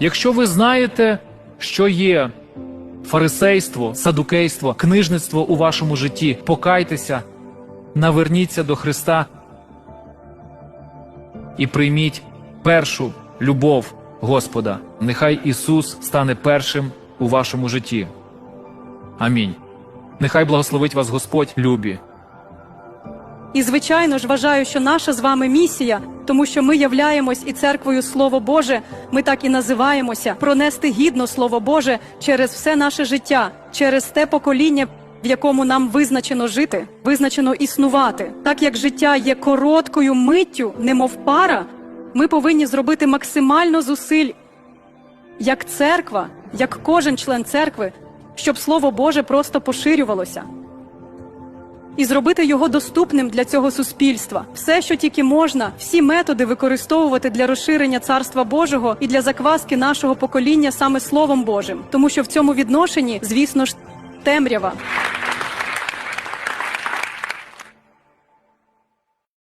Якщо ви знаєте, що є фарисейство, садукейство, книжництво у вашому житті, покайтеся, наверніться до Христа і прийміть першу любов Господа. Нехай Ісус стане першим у вашому житті. Амінь. Нехай благословить вас Господь любі. І звичайно ж вважаю, що наша з вами місія, тому що ми являємось і церквою Слово Боже, ми так і називаємося, пронести гідно Слово Боже через все наше життя, через те покоління, в якому нам визначено жити, визначено існувати. Так як життя є короткою миттю, немов пара, ми повинні зробити максимально зусиль, як церква, як кожен член церкви, щоб Слово Боже просто поширювалося і зробити його доступним для цього суспільства. Все, що тільки можна, всі методи використовувати для розширення царства Божого і для закваски нашого покоління саме Словом Божим, тому що в цьому відношенні, звісно ж, темрява.